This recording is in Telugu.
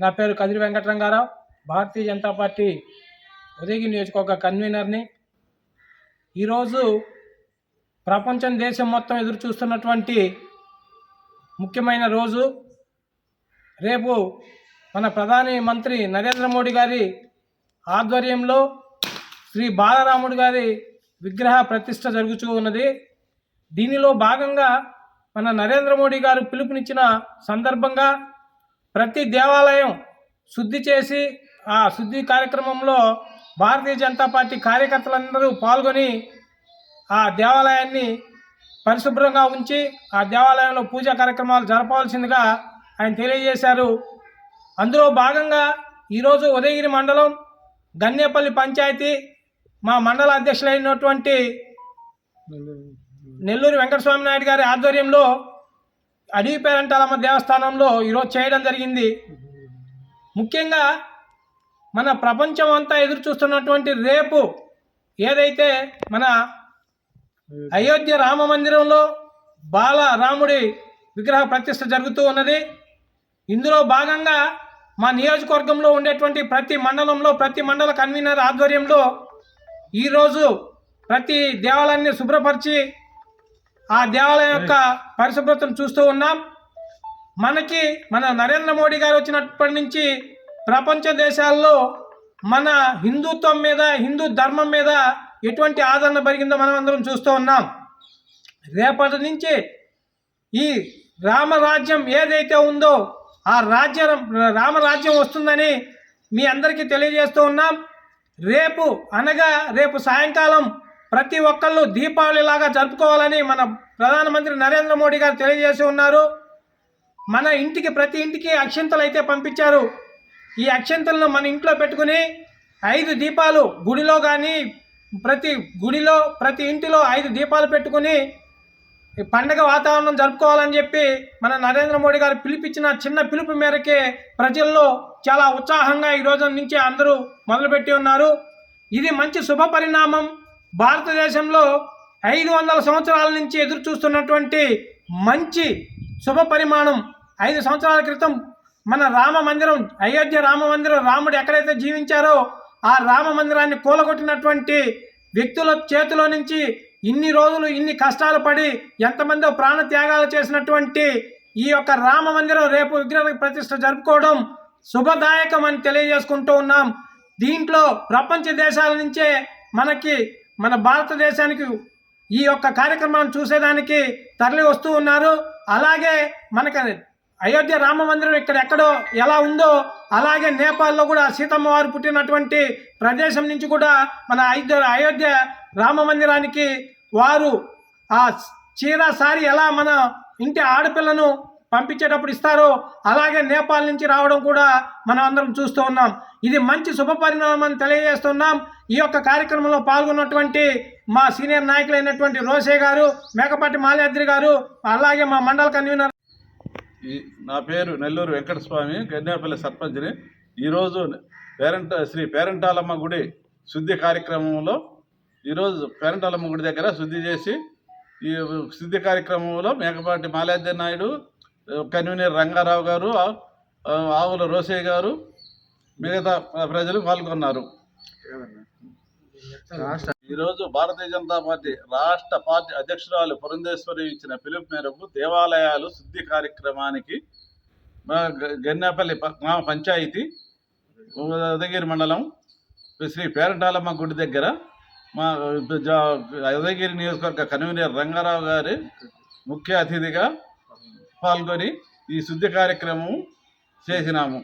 నా పేరు కదిరి వెంకటరంగారావు. భారతీయ జనతా పార్టీ ఉదయగిరి నియోజకవర్గ కన్వీనర్ని. ఈరోజు ప్రపంచం దేశం మొత్తం ఎదురు చూస్తున్నటువంటి ముఖ్యమైన రోజు. రేపు మన ప్రధాని మంత్రి నరేంద్ర మోడీ గారి ఆధ్వర్యంలో శ్రీ బాలరాముడు గారి విగ్రహ ప్రతిష్ట జరుగుతూ ఉన్నది. దీనిలో భాగంగా మన నరేంద్ర మోడీ గారు పిలుపునిచ్చిన సందర్భంగా ప్రతి దేవాలయం శుద్ధి చేసి ఆ శుద్ధి కార్యక్రమంలో భారతీయ జనతా పార్టీ కార్యకర్తలందరూ పాల్గొని ఆ దేవాలయాన్ని పరిశుభ్రంగా ఉంచి ఆ దేవాలయంలో పూజా కార్యక్రమాలు జరపవలసిందిగా ఆయన తెలియజేశారు. అందులో భాగంగా ఈరోజు ఉదయగిరి మండలం గన్నేపల్లి పంచాయతీ మా మండల అధ్యక్షులైనటువంటి నెల్లూరు వెంకటస్వామి నాయుడు గారి ఆధ్వర్యంలో అడవి పేరంటాలమ్మ దేవస్థానంలో ఈరోజు చేయడం జరిగింది. ముఖ్యంగా మన ప్రపంచం అంతా ఎదురు చూస్తున్నటువంటి రేపు ఏదైతే మన అయోధ్య రామ మందిరంలో బాల రాముడి విగ్రహ ప్రతిష్ట జరుగుతూ ఉన్నది. ఇందులో భాగంగా మా నియోజకవర్గంలో ఉండేటువంటి ప్రతి మండలంలో ప్రతి మండల కన్వీనర్ ఆధ్వర్యంలో ఈరోజు ప్రతి దేవాలయాన్ని శుభ్రపరిచి ఆ దేవాలయం యొక్క పరిశుభ్రతను చూస్తూ ఉన్నాం. మనకి మన నరేంద్ర మోడీ గారు వచ్చినప్పటి నుంచి ప్రపంచ దేశాల్లో మన హిందుత్వం మీద హిందూ ధర్మం మీద ఎటువంటి ఆదరణ పెరిగిందో మనం అందరం చూస్తూ ఉన్నాం. రేపటి నుంచి ఈ రామరాజ్యం ఏదైతే ఉందో ఆ రాజ్య రామరాజ్యం వస్తుందని మీ అందరికీ తెలియజేస్తూ ఉన్నాం. రేపు అనగా రేపు సాయంకాలం ప్రతి ఒక్కళ్ళు దీపావళిలాగా జరుపుకోవాలని మన ప్రధానమంత్రి నరేంద్ర మోడీ గారు తెలియజేసి ఉన్నారు. మన ఇంటికి ప్రతి ఇంటికి అక్షంతలు అయితే పంపించారు. ఈ అక్షంతలను మన ఇంట్లో పెట్టుకుని ఐదు దీపాలు గుడిలో కానీ ప్రతి గుడిలో ప్రతి ఇంటిలో ఐదు దీపాలు పెట్టుకుని పండగ వాతావరణం జరుపుకోవాలని చెప్పి మన నరేంద్ర మోడీ గారు పిలిపించిన చిన్న పిలుపు మేరకే ప్రజల్లో చాలా ఉత్సాహంగా ఈ రోజు నుంచి అందరూ మొదలుపెట్టి ఉన్నారు. ఇది మంచి శుభ పరిణామం భారతదేశంలో ఐదు వందల సంవత్సరాల నుంచి ఎదురు చూస్తున్నటువంటి మంచి శుభ పరిమాణం ఐదు సంవత్సరాల క్రితం మన రామ మందిరం అయోధ్య రామ మందిరం రాముడు ఎక్కడైతే జీవించారో ఆ రామ మందిరాన్ని కూలగొట్టినటువంటి వ్యక్తుల చేతిలో నుంచి ఇన్ని రోజులు ఇన్ని కష్టాలు పడి ఎంతమందో ప్రాణ త్యాగాలు చేసినటువంటి ఈ యొక్క రామ మందిరం రేపు విగ్రహ ప్రతిష్ట జరుపుకోవడం శుభదాయకం అని తెలియజేసుకుంటూ ఉన్నాం. దీంట్లో ప్రపంచ దేశాల నుంచే మనకి మన భారతదేశానికి ఈ యొక్క కార్యక్రమాన్ని చూసేదానికి తరలి వస్తూ ఉన్నారు. అలాగే మనకి అయోధ్య రామ మందిరం ఇక్కడ ఎక్కడో ఎలా ఉందో అలాగే నేపాల్లో కూడా సీతమ్మ వారు పుట్టినటువంటి ప్రదేశం నుంచి కూడా మన అయోధ్య అయోధ్య రామ మందిరానికి వారు ఆ చీర సారి ఎలా మన ఇంటి ఆడపిల్లను పంపించేటప్పుడు ఇస్తారో అలాగే నేపాల్ నుంచి రావడం కూడా మనం అందరం చూస్తూ ఉన్నాం. ఇది మంచి శుభ పరిణామం తెలియజేస్తున్నాం ఈ యొక్క కార్యక్రమంలో పాల్గొన్నటువంటి మా సీనియర్ నాయకులైనటువంటి రోసే గారు మేకపాటి మాల్యాద్రి గారు అలాగే మా మండల కన్వీనర్. ఈ నా పేరు నెల్లూరు వెంకటస్వామి గన్నేపల్లి సర్పంచ్ని. ఈరోజు పేరెంట శ్రీ పేరెంటాలమ్మ గుడి శుద్ధి కార్యక్రమంలో ఈరోజు పేరెంటాలమ్మ గుడి దగ్గర శుద్ధి చేసి ఈ శుద్ధి కార్యక్రమంలో మేకపాటి మాలాద్య నాయుడు కన్వీనర్ రంగారావు గారు ఆవుల రోసయ్య గారు మిగతా ప్రజలు పాల్గొన్నారు. ఈరోజు భారతీయ జనతా పార్టీ రాష్ట్ర పార్టీ అధ్యక్షురాలు పురంధేశ్వరి ఇచ్చిన పిలుపు మేరకు దేవాలయాలు శుద్ధి కార్యక్రమానికి మా గన్నేపల్లి ప- గ్రామ పంచాయతీ ఉదయగిరి మండలం శ్రీ పేరంటాలమ్మ గుడి దగ్గర మా ఉదయగిరి నియోజకవర్గ కన్వీనర్ రంగారావు గారి ముఖ్య అతిథిగా పాల్గొని ఈ శుద్ధి కార్యక్రమం చేసినాము.